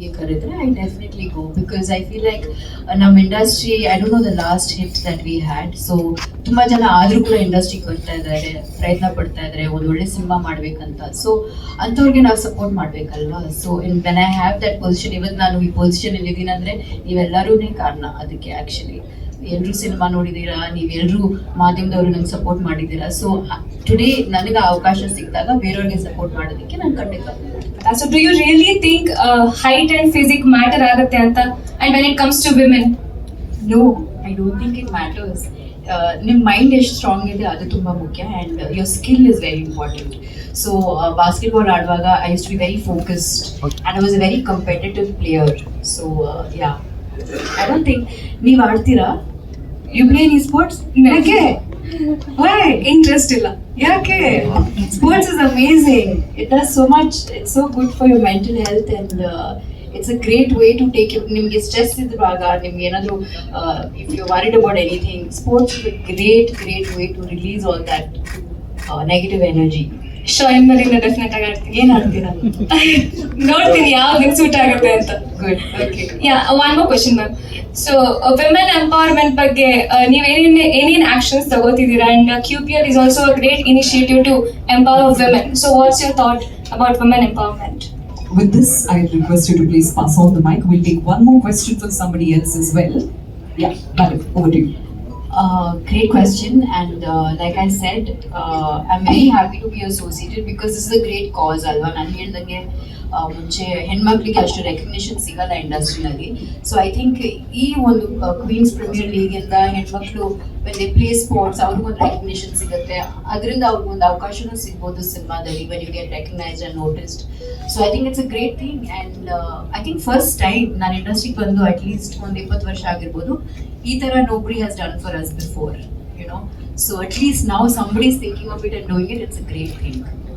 ಕರೆದ್ರೆ I definitely go because I feel like ನಮ್ಮ industry I don't know the last hit that we had so ತುಂಬಾ ಜನ ಆದ್ರೂ ಕೂಡ ಇಂಡಸ್ಟ್ರಿಗೆ ಬರ್ತಾ ಇದ್ದಾರೆ ಪ್ರಯತ್ನ ಪಡ್ತಾ ಇದ್ದಾರೆ ಒಂದು ಒಳ್ಳೆ ಸಿನಿಮಾ ಮಾಡ್ಬೇಕಂತ. ಸೊ ಅಂಥವ್ರಿಗೆ ನಾವು support ಮಾಡ್ಬೇಕಲ್ವಾ? So in when I have that position ಇವತ್ತು ನಾನು ಈ ಪೊಸಿಷನ್ ಅಲ್ಲಿ ಇದ್ದೀನಿ ಅಂದ್ರೆ ನೀವೆಲ್ಲರೂ ಕಾರಣ ಅದಕ್ಕೆ ಆಕ್ಚುಲಿ ಎಲ್ಲರೂ ಸಿನಿಮಾ ನೋಡಿದ್ದೀರಾ ನೀವೆಲ್ಲರೂ ಮಾಧ್ಯಮದವರು ನಂಗೆ ಸಪೋರ್ಟ್ ಮಾಡಿದ್ದೀರಾ? ಸೊ ಟುಡೇ ನನಗೆ ಆ ಅವಕಾಶ ಸಿಕ್ಕಿದಾಗ ಬೇರೆಯವ್ರಿಗೆ ಸಪೋರ್ಟ್ ಮಾಡೋದಕ್ಕೆ ನಾನು ಖಂಡಿತ so do you really think height and physique matter ಆಗುತ್ತೆ ಅಂತ? And when it comes to women no I don't think it matters ನಿಮ್ಮ ಮೈಂಡ್ ಎಷ್ಟು ಸ್ಟ್ರಾಂಗ್ ಇದೆ ಅದು ತುಂಬ ಮುಖ್ಯ and your skill is very important so basketball ಆಡುವಾಗ I use to be very focused and I was a very competitive player so yeah I don't think ನೀವು ಆಡ್ತೀರಾ? You play in sports ಯಾಕೆ? Y interest ಇಲ್ಲ. ಯಾಕೆ? Sports is amazing it does so much it's so good for your mental health and it's a great way to take ನಿಮಗೆ stress ಇದ್ದಾಗ ನಿಮ್ಗೆ ಏನಾದರೂ if you worried about anything sports great great way to release all that negative energy so definite ಆಗಿ ಆಡ್ತೀನಿ ಏನ್ ಆಡ್ತೀರಾ ನೋಡ್ತೀನಿ ಯಾವ್ದು ಸೂಟ್ ಆಗುತ್ತೆ ಅಂತ. Yeah one more question ma'am so women empowerment ಬಗ್ಗೆ uh, ನೀವು ಏನೇನು ಏನೇನು actions ತಗೋತಿದ್ದೀರಾ? And Q P R is also a great initiative to empower women so what's your thought about women empowerment With this, I request you to please pass on the mic. We'll take one more question from somebody else as well. Yeah, Madam, over to you. Uh, great question, and uh, like I said, uh, I'm very happy to be associated because this is a great cause ಅಲ್ವಾ ನಾನು ಹೇಳ್ದಂಗೆ ಆ, ಮುಂಚೆ ಹೆಣ್ಮಕ್ಳಿಗೆ ಅಷ್ಟು recognition ಸಿಗಲ್ಲ ಇಂಡಸ್ಟ್ರಿನಲ್ಲಿ so I think ಈ ಒಂದು ಕ್ವೀನ್ಸ್ ಪ್ರೀಮಿಯರ್ ಲೀಗಿಂದ ಹೆಣ್ಮಕ್ಳು ದೇ ಪ್ಲೇ ಸ್ಪೋರ್ಟ್ಸ್ ಅವ್ರಿಗೊಂದು ರೆಕಗ್ನಿಷನ್ ಸಿಗುತ್ತೆ. ಅದರಿಂದ ಅವ್ರಿಗೊಂದು ಅವಕಾಶನೂ ಸಿಗ್ಬೋದು ಸಿನಿಮಾದಲ್ಲಿ when you get recognised and noticed so I think it's a great thing and I think first time ನಾನು ಇಂಡಸ್ಟ್ರಿಗೆ ಬಂದು ಅಟ್ಲೀಸ್ಟ್ ಒಂದು ಇಪ್ಪತ್ತು ವರ್ಷ ಆಗಿರ್ಬೋದು, ಈ ಥರ nobody has done for us before you know so at least ನಾವು somebody is thinking it and doing it it's a great thing.